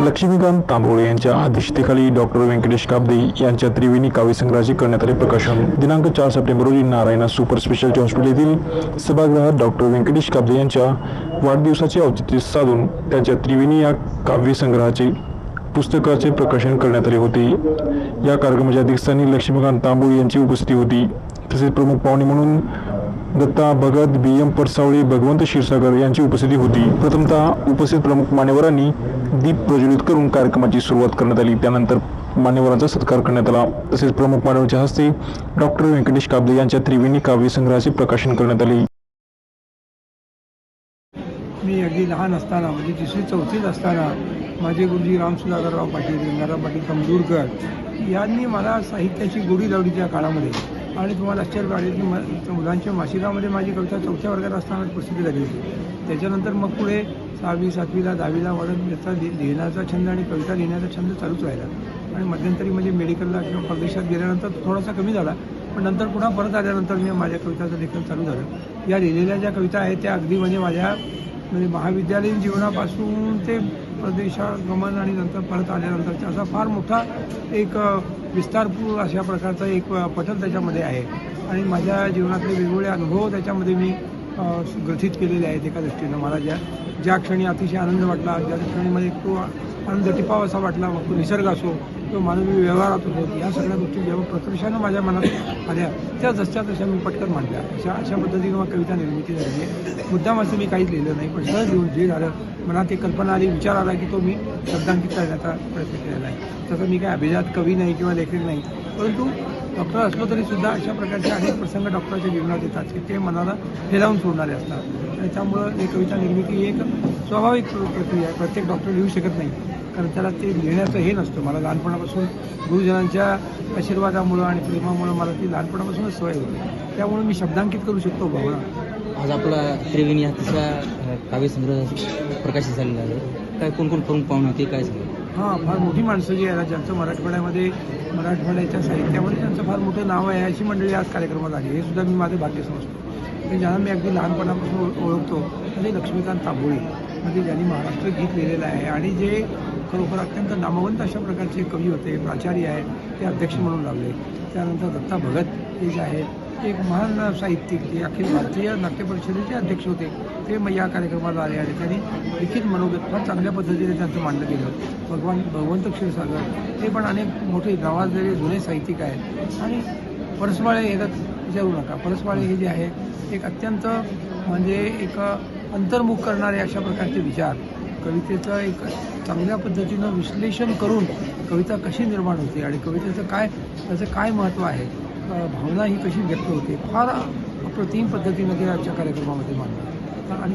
लक्ष्मीकांत तांबोळे यांच्या अध्यक्षतेखाली डॉक्टर व्यंकटेश काबदे यांच्या त्रिवेणी काव्यसंग्रहाचे करण्यात आले प्रकाशन. दिनांक चार सप्टेंबर रोजी नारायणा सुपर स्पेशालिटी हॉस्पिटल येथील सभागृहात डॉक्टर व्यंकटेश काबदे यांच्या वाढदिवसाचे औचित्य साधून त्यांच्या त्रिवेणी या काव्यसंग्रहाचे पुस्तकाचे प्रकाशन करण्यात आले होते. या कार्यक्रमाच्या अध्यक्षस्थानी लक्ष्मीकांत तांबोळे यांची उपस्थिती होती. तसेच प्रमुख पाहुणे म्हणून दत्ता भगत बी एम परसावळे भगवंत क्षीरसागर यांची उपस्थिती होती. प्रथमतः उपस्थित प्रमुख मान्यवरांनी दीप प्रज्वलित करून कार्यक्रमाची सुरुवात करण्यात आली. त्यानंतर मान्यवरांचा सत्कार करण्यात आला. तसेच प्रमुख मान्यवरांच्या हस्ते डॉक्टर व्यंकटेश काब्दे यांच्या त्रिवेणी काव्यसंग्रहाचे प्रकाशन करण्यात आले. मी अगदी लहान असताना म्हणजे तिसरी चौथीत असताना माझे गुरुजी राम सुधाकरराव पाटील गंगाराम पाटील कमजूरकर यांनी मला साहित्याची गोडी लावली काळामध्ये. आणि तुम्हाला आश्चर्य वाटेल की मुलांच्या मासिकामध्ये माझी कविता चौथ्या वर्गात असताना प्रसिद्धी झाली होती. त्याच्यानंतर मग पुढे सहावी सातवीला दहावीला वाढत याचा लि- लिहिण्याचा छंद आणि कविता लिहिण्याचा छंद चालूच राहिला. आणि मध्यंतरी म्हणजे मेडिकलला किंवा परदेशात गेल्यानंतर थोडासा कमी झाला. पण नंतर पुन्हा परत आल्यानंतर मी माझ्या कविताचं लेखन चालू झालं. या लिहिलेल्या ज्या कविता आहेत त्या अगदी म्हणजे माझ्या म्हणजे महाविद्यालयीन जीवनापासून ते प्रदेशागमन आणि नंतर परत आल्यानंतरचा असा फार मोठा एक विस्तारपूर अशा प्रकारचा एक पटल त्याच्यामध्ये आहे. आणि माझ्या जीवनातले वेगवेगळे अनुभव त्याच्यामध्ये मी ग्रथित केलेले आहेत एका दृष्टीनं. मला ज्या ज्या क्षणी अतिशय आनंद वाटला ज्या क्षणी मध्ये तो आनंद टिपावासा वाटला मग तो निसर्ग असो तो मानवी व्यवहारात होतो. या सगळ्या गोष्टी जेव्हा प्रकर्षानं माझ्या मनात आल्या त्या जशा तशा मी पटकन मांडल्या. अशा अशा पद्धतीनं मग कविता निर्मिती झाली आहे. मुद्दाम असं मी काहीच लिहिलं नाही पण सहज लिहून जे झालं मनात एक कल्पना आली विचार आला की तो मी शब्दांकित करण्याचा प्रयत्न केलेला आहे. तसं मी काय अभिजात कवी नाही किंवा लेखक नाही परंतु डॉक्टर असलो तरी सुद्धा अशा प्रकारचे अनेक प्रसंग डॉक्टरच्या जीवनात येतात की ते मनाला हेलावून सोडणारे असतात. आणि त्यामुळं ही कविता निर्मिती ही एक स्वाभाविक प्रक्रिया आहे. प्रत्येक डॉक्टर लिहू शकत नाही. कारण त्याला ते लिहिण्याचं हे नसतं. मला लहानपणापासून गुरुजनांच्या आशीर्वादामुळं आणि प्रेमामुळं मला ती लहानपणापासूनच सवय होती. त्यामुळे मी शब्दांकित करू शकतो भावना. आज आपला त्रिवेणी हा तिसरा काव्यसंग्रह प्रकाशित झालेला आहे. काय कोण कोण प्रमुख पाहुणे होते काय सांगा हां फार मोठी माणसं जी आहेत ज्यांचं मराठवाड्यामध्ये मराठवाड्याच्या साहित्यामध्ये त्यांचं फार मोठं नाव आहे अशी मंडळी आज कार्यक्रमात आली. हे सुद्धा मी माझं भाग्य समजतो. ज्यांना मी अगदी लहानपणापासून ओळ- ओळखतो म्हणजे लक्ष्मीकांत तांबोळी. म्हणजे ज्यांनी महाराष्ट्र गीत लिहिलेलं आहे आणि जे खरोखर अत्यंत नामवंत अशा प्रकारचे कवी होते प्राचार्य आहेत ते अध्यक्ष म्हणून लागले त्यानंतर दत्ता भगत हे जे आहेत ते एक महान साहित्यिक ते अखिल भारतीय नाट्य परिषदेचे अध्यक्ष होते. ते मग या कार्यक्रमाला आले आणि त्यांनी लिखित मनोगत फार चांगल्या पद्धतीने त्यांचं मांडलं गेलं. भगवान भगवंत क्षीरसागर हे पण अनेक मोठे नावाजलेले जुने साहित्यिक आहेत. आणि परसवाळे हे विचारू नका. परसवाळे हे जे आहे एक अत्यंत म्हणजे एक अंतर्मुख करणारे अशा प्रकारचे विचार. कवितेचं एक चांगल्या पद्धतीनं विश्लेषण करून कविता कशी निर्माण होते आणि कवितेचं काय त्याचं काय महत्त्व आहे भावना ही कशी व्यक्त होते फार अप्रतिम पद्धतीनं ते आजच्या कार्यक्रमामध्ये मांडलं. आणि